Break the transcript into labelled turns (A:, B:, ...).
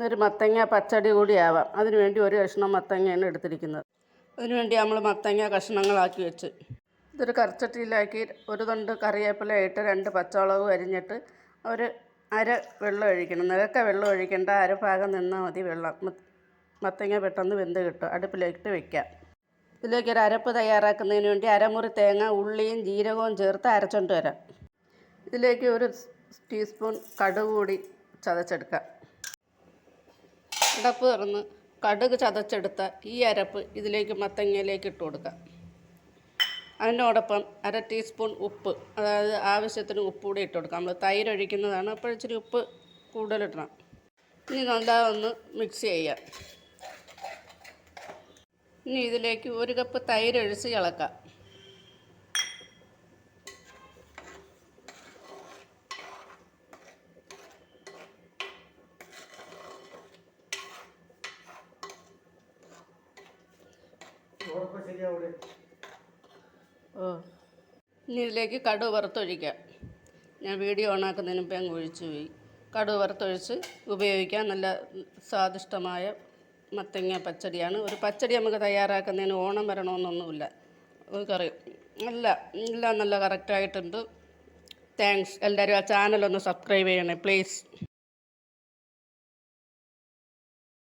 A: ഇന്നൊരു മത്തങ്ങ പച്ചടി കൂടി ആവാം അതിനുവേണ്ടി ഒരു കഷ്ണം മത്തങ്ങയാണ് എടുത്തിരിക്കുന്നത്. അതിനുവേണ്ടി നമ്മൾ മത്തങ്ങ കഷ്ണങ്ങളാക്കി വെച്ച്. ഇതൊരു കറിച്ചട്ടിയിലാക്കി ഒരു തൊണ്ട് കറിവേപ്പില ഇട്ട് രണ്ട് പച്ചമുളക് അരിഞ്ഞിട്ട് ഒരു അര വെള്ളം ഒഴിക്കണം. നിരക്ക വെള്ളം ഒഴിക്കേണ്ട അര ഭാഗം നിന്നാൽ മതി വെള്ളം. മത്തങ്ങ പെട്ടെന്ന് വെന്ത് കിട്ടും. അടുപ്പിലേക്കിട്ട് വെക്കാം. ഇതിലേക്ക് ഒരു അരപ്പ് തയ്യാറാക്കുന്നതിന് വേണ്ടി അരമുറി തേങ്ങ ഉള്ളിയും ജീരകവും ചേർത്ത് അരച്ചുകൊണ്ട് വരാം. ഇതിലേക്ക് ഒരു ടീസ്പൂൺ കടുക് കൂടി ചതച്ചെടുക്കാം. അടപ്പ് തുറന്ന് കടുക് ചതച്ചെടുത്ത ഈ അരപ്പ് ഇതിലേക്ക് മത്തങ്ങയിലേക്ക് ഇട്ട് കൊടുക്കുക അതിനോടൊപ്പം അര ടീസ്പൂൺ ഉപ്പ് അതായത് ആവശ്യത്തിന് ഉപ്പ് കൂടി ഇട്ട് കൊടുക്കാം. നമ്മൾ തൈര് ഒഴിക്കുന്നതാണ് അപ്പോൾ ഇച്ചിരി ഉപ്പ് കൂടുതലിടണം ഇനി നല്ല ഒന്ന് മിക്സ് ചെയ്യാം. ഇനി ഇതിലേക്ക് ഒരു കപ്പ് തൈര് ഒഴിച്ച് ഇളക്കാം. ഓ. ഇനി ഇതിലേക്ക് കടുവ് വറുത്തൊഴിക്കാം. ഞാൻ വീഡിയോ ഓണാക്കുന്നതിന് മുമ്പേ അങ്ങ് ഒഴിച്ചു പോയി. കടുവ് വറുത്തൊഴിച്ച് ഉപയോഗിക്കാൻ നല്ല സ്വാദിഷ്ടമായ മത്തങ്ങ പച്ചടിയാണ്. ഒരു പച്ചടി നമുക്ക് തയ്യാറാക്കുന്നതിന് ഓണം വരണമെന്നൊന്നുമില്ല. കറി. അല്ല എല്ലാം നല്ല കറക്റ്റായിട്ടുണ്ട് താങ്ക്സ് എല്ലാവരും ആ ചാനലൊന്ന് സബ്സ്ക്രൈബ് ചെയ്യണേ പ്ലീസ്